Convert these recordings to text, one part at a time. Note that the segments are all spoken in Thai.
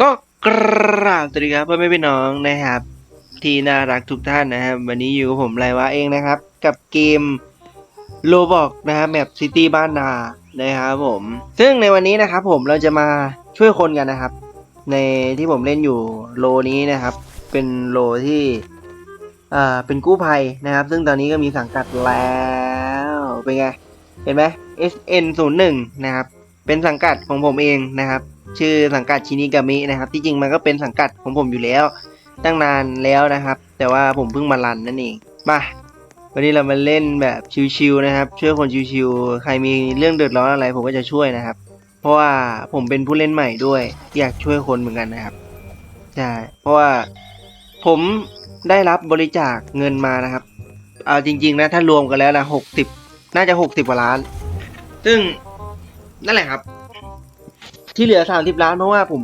ก็กราบสวัสดีครับพ่อแม่พี่น้องนะครับ ที่น่ารักทุกท่านนะครับ วันนี้อยู่กับผมไรวะเองนะครับ กับเกมโลบอกนะครับแมปซิตี้บ้านนานะครับผม ซึ่งในวันนี้นะครับผมเราจะมาช่วยคนกันนะครับ ในที่ผมเล่นอยู่โลนี้นะครับ เป็นโลที่อ่าเป็นกู้ภัยนะครับ ซึ่งตอนนี้ก็มีสังกัดแล้วเป็นไงเห็นไหม SN 0 1 นะครับเป็นสังกัดของผมเองนะครับ ชื่อสังกัดชินิกามินะครับที่จริงมันก็เป็นสังกัดของผมอยู่แล้วตั้งนานแล้วนะครับ แต่ว่าผมเพิ่งมารันนั่นเองมาวันนี้เรามาเล่นแบบชิวๆนะครับ ช่วยคนชิวๆใครมีเรื่องเดือดร้อนอะไร ผมก็จะช่วยนะครับ เพราะว่าผมเป็นผู้เล่นใหม่ด้วย อยากช่วยคนเหมือนกันนะครับใช่เพราะว่าผมได้รับบริจาคเงินมานะครับ เอาจริง ๆ นะถ้ารวมกันแล้วนะหกสิบน่าจะหกสิบกว่าล้าน ซึ่งนั่นแหละครับ ที่เหลือสามสิบล้านเพราะว่าผม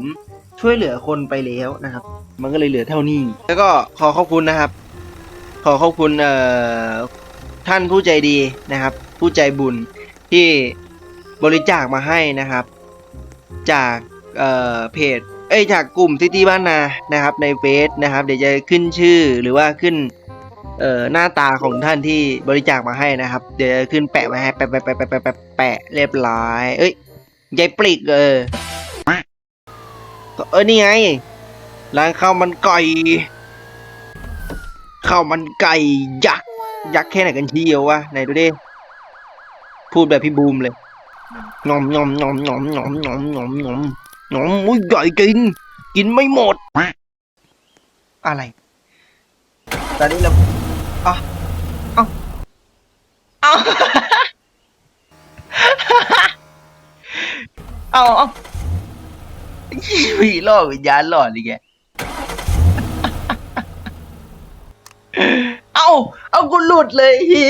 ช่วยเหลือคนไปแล้วนะครับ มันก็เลยเหลือเท่านี้ แล้วก็ขอขอบคุณนะครับ ขอขอบคุณเอ่อท่านผู้ใจดีนะครับ ผู้ใจบุญที่บริจาคมาให้นะครับ จากเอ่อเพจเอ้ยจากกลุ่มซิตี้บ้านนานะครับ ในเฟซนะครับ เดี๋ยวจะขึ้นชื่อหรือว่าขึ้นเอ่อหน้าตาของท่านที่บริจาคมาให้นะครับ เดี๋ยวจะขึ้นแปะมาให้แปะแปะแปะแปะแปะแปะแปะเรียบร้อยเอ้ยยายปลิกเออ เออนี่ไง ร้านข้าวมันไก่ข้าวมันไก่ยักษ์ยักษ์แค่ไหนกันเชียววะไหนดูดิพูดแบบพี่บูมเลยงอมงอมงอมงอมงอมงอมงอมงอมงอมอุ้ยใหญ่กินกินไม่หมด อะไร ตอนนี้เราอะเอ้าเอ้าเอาเอา ผีหลอกวิญญาณหลอนอีกแกเอาเอากูหลุดเลยฮี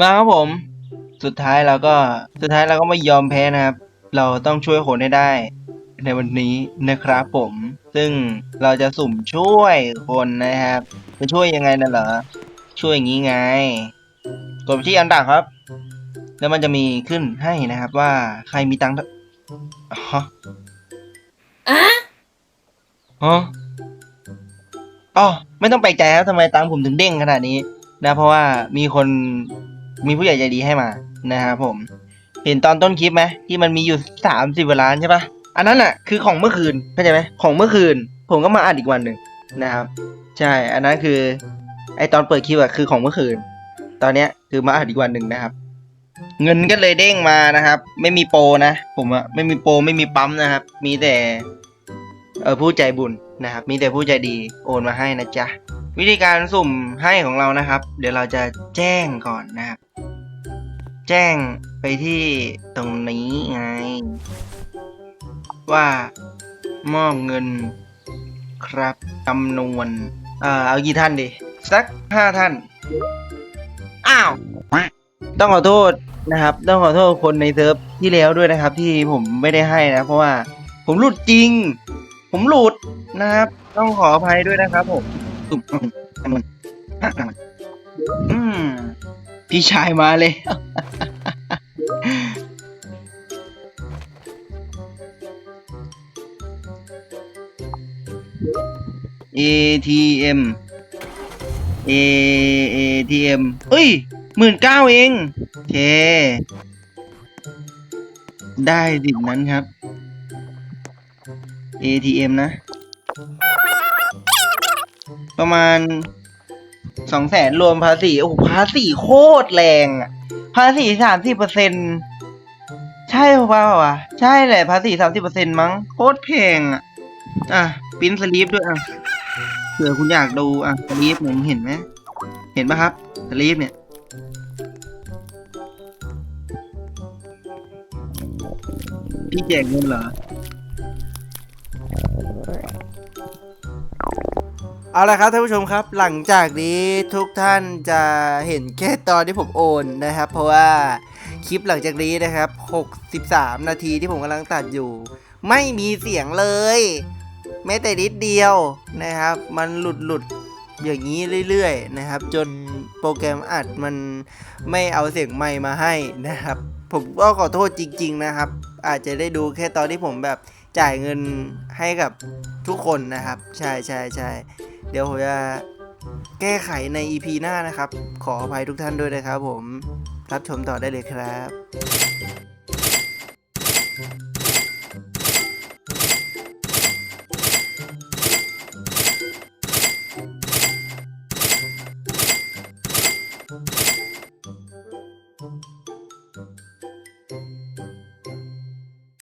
มาครับผม สุดท้ายเราก็สุดท้ายเราก็ไม่ยอมแพ้นะครับ เราต้องช่วยคนให้ได้ ในวันนี้นะครับผม ซึ่งเราจะสุ่มช่วยคนนะครับจะช่วยยังไงน่ะเหรอช่วยอย่างนี้ไง กดไปที่อันดับครับ แล้วมันจะมีขึ้นให้นะครับว่าใครมีตังค์เท่าฮะฮะอ๋อไม่ต้องแปลกใจครับทำไมตังค์ผมถึงเด้งขนาดนี้นะเพราะว่ามีคนมีผู้ใหญ่ใจดีให้มานะครับผม เห็นตอนต้นคลิปไหมที่มันมีอยู่สามสิบล้านใช่ปะอันนั้นอะคือของเมื่อคืนเข้าใจไหมของเมื่อคืน ผมก็มาอัดอีกวันหนึ่งนะครับ ใช่ อันนั้นคือ ไอตอนเปิดคลิปอะคือของเมื่อคืน ตอนเนี้ยคือมาอัดอีกวันหนึ่งนะครับ เงินก็เลยเด้งมานะครับ ไม่มีโปรนะ ผมอะไม่มีโปรไม่มีปั๊มนะครับ มีแต่เออผู้ใจบุญนะครับ มีแต่ผู้ใจดีโอนมาให้นะจ๊ะ วิธีการสุ่มให้ของเรานะครับ เดี๋ยวเราจะแจ้งก่อนนะครับ แจ้งไปที่ตรงนี้ไง ว่ามอบเงินครับจำนวน เอ่อเอากี่ท่านดี สักห้าท่าน อ้าว ต้องขอโทษ นะครับ ต้องขอโทษคนในเซิร์ฟที่แล้วด้วยนะครับ ที่ผมไม่ได้ให้นะ เพราะว่าผมหลุดจริง ผมหลุดนะครับ ต้องขออภัยด้วยนะครับ ผมสุ่มอืมพี่ชายมาเลย ATM A ATM เอ้ย หมื่นเก้าเองโอเค ได้สิบนั้นครับ ATM นะ ประมาณสองแสนรวมภาษี โอ้โหภาษีโคตรแรงอะภาษีสามสิบเปอร์เซ็นใช่เปล่าวะใช่แหละภาษีสามสิบเปอร์เซ็นมั้งโคตรแพงอะ อะปิ้นสลีปด้วยอะเผื่อคุณอยากดูอะสลีปผมเห็นไหมเห็นปะครับสลีปเนี่ย พี่แจกเงินเหรอ เอาละครับท่านผู้ชมครับ หลังจากนี้ทุกท่านจะเห็นแค่ตอนที่ผมโอนนะครับ เพราะว่าคลิปหลังจากนี้นะครับ 63 นาทีที่ผมกำลังตัดอยู่ ไม่มีเสียงเลย แม้แต่นิดเดียวนะครับ มันหลุดหลุดอย่างนี้เรื่อยๆนะครับ จนโปรแกรมอัดมันไม่เอาเสียงใหม่มาให้นะครับ ผมก็ขอโทษจริง ๆ นะครับ อาจจะได้ดูแค่ตอนที่ผมแบบจ่ายเงินให้กับทุกคนนะครับ ใช่ใช่ใช่เดี๋ยวผมจะแก้ไขใน EP หน้านะครับ ขออภัยทุกท่านด้วยนะครับผม รับชมต่อได้เลยครับ